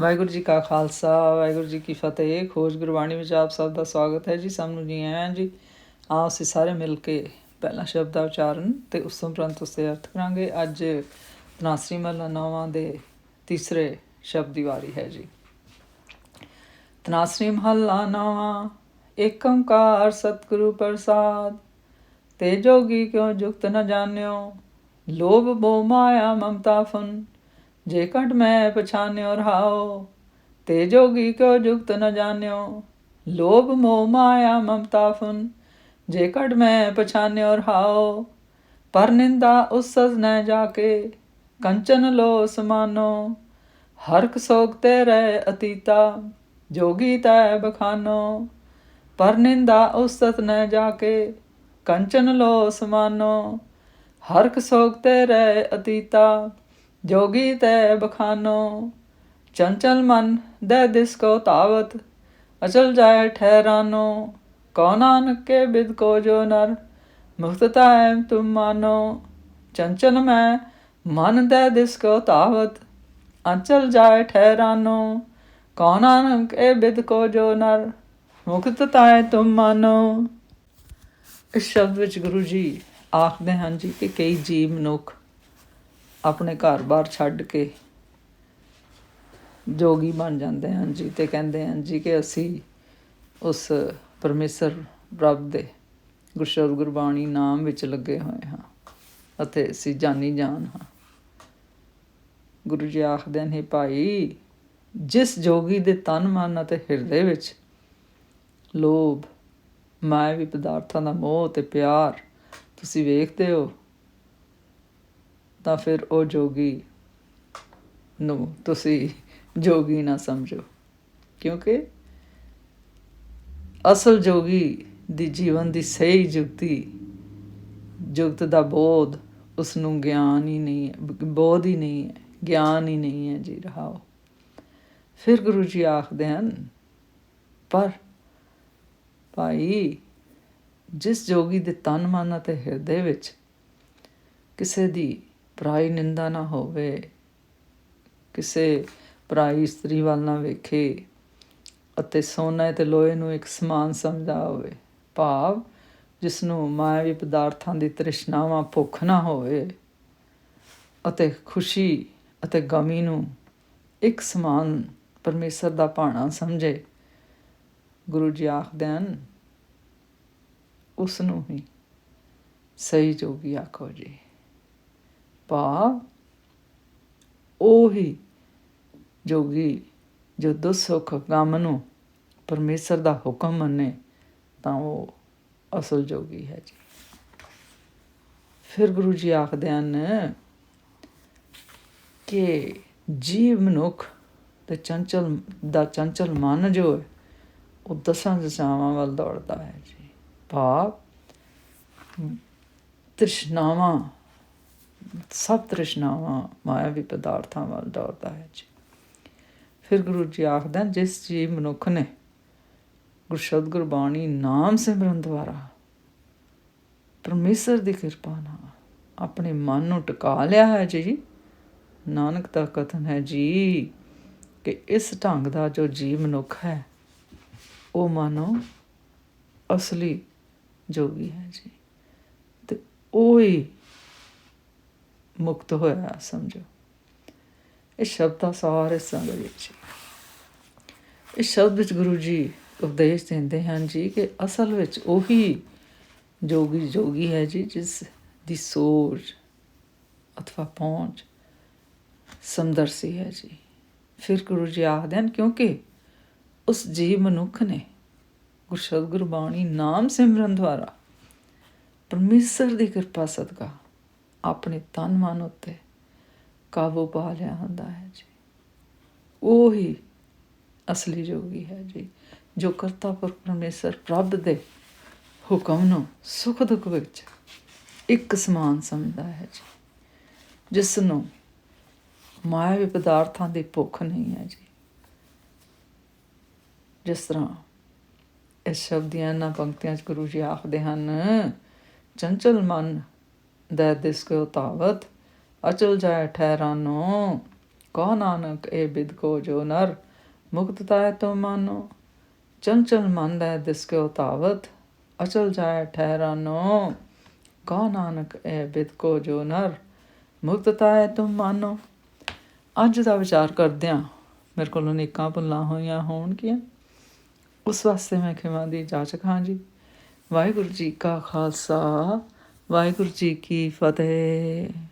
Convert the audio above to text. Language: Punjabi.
ਵਾਹਿਗੁਰੂ ਜੀ ਕਾ ਖਾਲਸਾ, ਵਾਹਿਗੁਰੂ ਜੀ ਕੀ ਫਤਿਹ। ਖੋਜ ਗੁਰਬਾਣੀ ਵਿੱਚ ਆਪ ਸਭ ਦਾ ਸਵਾਗਤ ਹੈ ਜੀ, ਸਭ ਨੂੰ ਜੀ ਆਇਆਂ ਜੀ। ਆਓ ਅਸੀਂ ਸਾਰੇ ਮਿਲ ਕੇ ਪਹਿਲਾ ਸ਼ਬਦ ਦਾ ਉਚਾਰਨ ਤੇ ਉਸ ਤੋਂ ਉਪਰੰਤ ਉਸ ਦੇ ਅਰਥ ਕਰਾਂਗੇ। ਅੱਜ ਤਨਾਸਰੀ ਮਹਲਾ ਨੌਵਾਂ ਦੇ ਤੀਸਰੇ ਸ਼ਬਦ ਦੀ ਵਾਰੀ ਹੈ ਜੀ। ਤਨਾਸਰੀ ਮਹਲਾ ਨੌਵਾਂ ਏਕ ਓੰਕਾਰ ਸਤਿਗੁਰੂ ਪ੍ਰਸਾਦ। ਤੇ ਜੋਗੀ ਕਿਉ ਜੁਗਤ ਨ ਜਾਣਿਓ? ਲੋਭ ਮੋਹ ਮਾਇਆ ਮਮਤਾ ਫਨ। ਜੇ ਕਟ ਮੈਂ ਪਛਾਨਿਓ ਰਹਾਓ, ਤੇ ਜੋਗੀ ਕਿਉ ਜੁਗਤ ਨ ਜਾਣਿਓ? ਲੋਭ, ਮੋਹ, ਮਾਇਆ, ਮਮਤਾ, ਫਨ, ਜੇ ਕਟ ਮੈਂ ਪਛਾਨਿਓ ਰਹਾਓ, ਪਰ ਨਿੰਦਾ ਉਸ ਸਜ ਨ ਜਾਕੇ ਕੰਚਨ ਲੋ ਸਮਾਨੋ ਹਰਕ ਸੋਗ ਤੇ ਰਹਿ ਅਤੀਤਾ, ਜੋਗੀ ਤੈ ਬਖਾਨੋ। ਪਰ ਨਿੰਦਾ ਉਸ ਸਤ ਨ ਜਾਕੇ ਕੰਚਨ ਲੋ ਸਮਾਨੋ ਹਰਕ ਸੋਗ ਤੇ ਰਹਿ ਅਤੀਤਾ ਜੋਗੀ ਤੈ ਬਖਾਨੋ, ਚੰਚਲ ਮਨ ਦੇ ਦਿਸ ਕੋ ਤਾਵਤ, ਅਚਲ ਜਾਏ ਠਹਿਰਾਨੋ, ਕੋ ਨਾਨਕ ਕੇ ਬਿਦ ਕੋ ਜੋ ਨਰ, ਮੁਕਤ ਤਾਇ ਤੁਮ ਮਾਨੋ, ਚੰਚਲ ਮੈਂ ਮਨ ਦੇ ਦਿਸ ਕੋ ਤਾਵਤ, ਅਚਲ ਜਾਏ ਠਹਿਰਾਨੋ, ਕੋ ਨਾਨਕ ਕੇ ਬਿਦ ਕੋ ਜੋ ਨਰ, ਮੁਕਤ ਤਾਇ ਤੁਮ ਮਾਨੋ। ਇਸ ਸ਼ਬਦ ਵਿੱਚ ਗੁਰੂ ਜੀ ਆਖਦੇ ਹਨ ਜੀ ਕਿ ਕਈ ਜੀਵ ਮਨੁੱਖ ਆਪਣੇ ਘਰ-ਬਾਰ ਛੱਡ ਕੇ ਜੋਗੀ ਬਣ ਜਾਂਦੇ ਹਨ ਜੀ ਤੇ ਕਹਿੰਦੇ ਹਨ ਜੀ ਕਿ ਅਸੀਂ ਉਸ ਪਰਮੇਸ਼ਰ ਰੱਬ ਦੇ ਗੁਰਸ਼ਬਦ ਗੁਰਬਾਣੀ ਨਾਮ ਵਿੱਚ ਲੱਗੇ ਹੋਏ ਹਾਂ ਅਤੇ ਅਸੀਂ ਜਾਨੀ ਜਾਨ ਹਾਂ। ਗੁਰੂ ਜੀ ਆਖਦੇ ਨੇ, ਭਾਈ, ਜਿਸ ਜੋਗੀ ਦੇ ਤਨ, ਮਨ ਅਤੇ ਹਿਰਦੇ ਵਿੱਚ ਲੋਭ ਮਾਇਆਵੀ ਪਦਾਰਥਾਂ ਦਾ ਮੋਹ ਤੇ ਪਿਆਰ ਤੁਸੀਂ ਵੇਖਦੇ ਹੋ ਤਾਂ ਫਿਰ ਉਹ ਜੋਗੀ ਨੂੰ ਤੁਸੀਂ ਜੋਗੀ ਨਾ ਸਮਝੋ। ਕਿਉਂਕਿ ਅਸਲ ਜੋਗੀ ਦੀ ਜੀਵਨ ਦੀ ਸਹੀ ਜੁਗਤੀ, ਜੁਗਤ ਦਾ ਬੋਧ ਉਸ ਨੂੰ ਗਿਆਨ ਹੀ ਨਹੀਂ ਹੈ ਬੋਧ ਹੀ ਨਹੀਂ ਹੈ, ਗਿਆਨ ਹੀ ਨਹੀਂ ਹੈ ਜੀ ਰਹਾਓ ਫਿਰ ਗੁਰੂ ਜੀ ਆਖਦੇ ਹਨ, ਪਰ ਭਾਈ, ਜਿਸ ਜੋਗੀ ਦੇ ਤਨ ਮਨ ਅਤੇ ਹਿਰਦੇ ਵਿੱਚ ਕਿਸੇ ਦੀ ਪਰਾਈ ਨਿੰਦਾ ਨਾ ਹੋਵੇ। ਕਿਸੇ ਪਰਾਈ ਇਸਤਰੀ ਵੱਲ ਨਾ ਵੇਖੇ ਅਤੇ ਸੋਨਾ ਤੇ ਲੋਹੇ ਨੂੰ ਇੱਕ ਸਮਾਨ ਸਮਝਦਾ ਹੋਵੇ ਭਾਵ ਜਿਸ ਨੂੰ ਮਾਇਆਵੀ ਪਦਾਰਥਾਂ ਦੀ ਤ੍ਰਿਸ਼ਨਾਵਾਂ ਭੁੱਖ ਨਾ ਹੋਵੇ ਅਤੇ ਖੁਸ਼ੀ ਅਤੇ ਗਮੀ ਨੂੰ ਇੱਕ ਸਮਾਨ ਪਰਮੇਸ਼ਰ ਦਾ ਭਾਣਾ ਸਮਝੇ। ਗੁਰੂ ਜੀ ਆਖਦੇ ਹਨ ਉਸ ਨੂੰ ਹੀ ਸਹੀ ਜੋਗੀ ਆਖੋ ਜੀ। ਭਾਵ ਉਹੀ ਜੋਗੀ ਜੋ ਦੁੱਖ ਗਮ ਨੂੰ ਪਰਮੇਸ਼ਰ ਦਾ ਹੁਕਮ ਮੰਨੇ, ਤਾਂ ਉਹ ਅਸਲ ਜੋਗੀ ਹੈ ਜੀ। ਫਿਰ ਗੁਰੂ ਜੀ ਆਖਦੇ ਹਨ ਕਿ ਜੀਵ ਮਨੁੱਖ ਤੇ ਚੰਚਲ, ਦਾ ਚੰਚਲ ਮਨ ਜੋ ਹੈ, ਉਹ ਦਸਾਂ ਦਸਾਵਾਂ ਵੱਲ ਦੌੜਦਾ ਹੈ ਜੀ। ਭਾਵ ਤ੍ਰਿਸ਼ਨਾਵਾਂ ਸਭ ਤ੍ਰਿਸ਼ਨਾਵਾਂ ਮਾਇਆਵੀ ਪਦਾਰਥਾਂ ਵੱਲ ਦੌੜਦਾ ਹੈ ਜੀ। ਫਿਰ ਗੁਰੂ ਜੀ ਆਖਦਾ ਜਿਸ ਜੀ ਮਨੁੱਖ ਨੇ ਗੁਰਸ਼ਬਦ ਗੁਰਬਾਣੀ ਨਾਮ ਸਿਮਰਨ ਦੁਆਰਾ ਪਰਮੇਸ਼ਰ ਦੀ ਕਿਰਪਾ ਨਾਲ ਆਪਣੇ ਮਨ ਨੂੰ ਟਿਕਾ ਲਿਆ ਹੈ ਜੀ, ਨਾਨਕ ਦਾ ਕਥਨ ਹੈ ਜੀ ਕਿ ਇਸ ਢੰਗ ਦਾ ਜੋ ਜੀਵ ਮਨੁੱਖ ਹੈ, ਉਹ ਮਾਨੋ ਅਸਲੀ ਜੋਗੀ ਹੈ ਜੀ। ਤੇ ਉਹ ਹੀ ਮੁਕਤ ਹੋਇਆ ਸਮਝੋ। ਇਹ ਸ਼ਬਦ ਦਾ ਸਾਰੇ ਸੰਗ ਵਿੱਚ ਇਸ ਸ਼ਬਦ ਵਿੱਚ ਗੁਰੂ ਜੀ ਉਪਦੇਸ਼ ਦਿੰਦੇ ਹਨ ਜੀ ਕਿ ਅਸਲ ਵਿੱਚ ਉਹੀ ਜੋਗੀ ਜੋਗੀ ਹੈ ਜੀ, ਜਿਸ ਦੀ ਸੋਚ ਅਥਵਾ ਪਹੁੰਚ ਸਮਦਰਸੀ ਹੈ ਜੀ। ਫਿਰ ਗੁਰੂ ਜੀ ਆਖਦੇ ਹਨ, ਕਿਉਂਕਿ ਉਸ ਜੀਵ ਮਨੁੱਖ ਨੇ ਗੁਰਸ਼ਬਦ ਗੁਰਬਾਣੀ ਨਾਮ ਸਿਮਰਨ ਦੁਆਰਾ ਪਰਮੇਸ਼ਰ ਦੀ ਕਿਰਪਾ ਸਦਕਾ ਆਪਣੇ ਤਨ ਮਨ ਉੱਤੇ ਕਾਬੂ ਪਾ ਲਿਆ ਹੁੰਦਾ ਹੈ ਜੀ। ਉਹ ਹੀ ਅਸਲੀ ਜੋਗੀ ਹੈ ਜੀ, ਜੋ ਕਰਤਾ ਪਰ ਪਰਮੇਸ਼ਰ ਪ੍ਰਭ ਦੇ ਹੁਕਮ ਨੂੰ ਸੁਖ ਦੁੱਖ ਵਿੱਚ ਇੱਕ ਸਮਾਨ ਸਮਝਦਾ ਹੈ ਜੀ। ਜਿਸ ਨੂੰ ਮਾਇਆਵੀ ਪਦਾਰਥਾਂ ਦੀ ਭੁੱਖ ਨਹੀਂ ਹੈ ਜੀ। ਜਿਸ ਤਰ੍ਹਾਂ ਇਸ ਸ਼ਬਦ ਦੀਆਂ ਨਾ ਪੰਕਤੀਆਂ ਚ ਗੁਰੂ ਜੀ ਆਖਦੇ ਹਨ, ਚੰਚਲ ਮਨ ਦਾ ਦਿਸ ਕੋ ਤਾਵਤ ਅਚਲ ਜਾਏ ਠਹਿਰਾਨੋ, ਕਹੋ ਨਾਨਕ ਇਹ ਬਿਦ ਕੋ ਜੋ ਨਰ, ਮੁਕਤ ਤਾਇ ਤੋ ਮਾਨੋ। ਚੰਚਲ ਮਨ ਹੈ ਦਿਸ ਕੇ ਉਤਾਵਤ ਅਚਲ ਜਾਏ ਠਹਿਰਾਨੋ, ਕਹੋ ਨਾਨਕ ਇਹ ਬਿਦ ਕੋ ਜੋ ਨਰ, ਮੁਕਤ ਤਾਇ ਤੋ ਮਾਨੋ। ਅੱਜ ਦਾ ਵਿਚਾਰ ਕਰਦਿਆਂ ਮੇਰੇ ਕੋਲੋਂ ਨੇਕਾਂ ਭੁੱਲਾਂ ਹੋਈਆਂ ਹੋਣਗੀਆਂ। ਉਸ ਵਾਸਤੇ ਮੈਂ ਖਿਮਾ ਦੀ ਜਾਚਕ ਹਾਂ ਜੀ। ਵਾਹਿਗੁਰੂ ਜੀ ਕਾ ਖਾਲਸਾ। ਵਾਹਿਗੁਰੂ ਜੀ ਕੀ ਫਤਿਹ।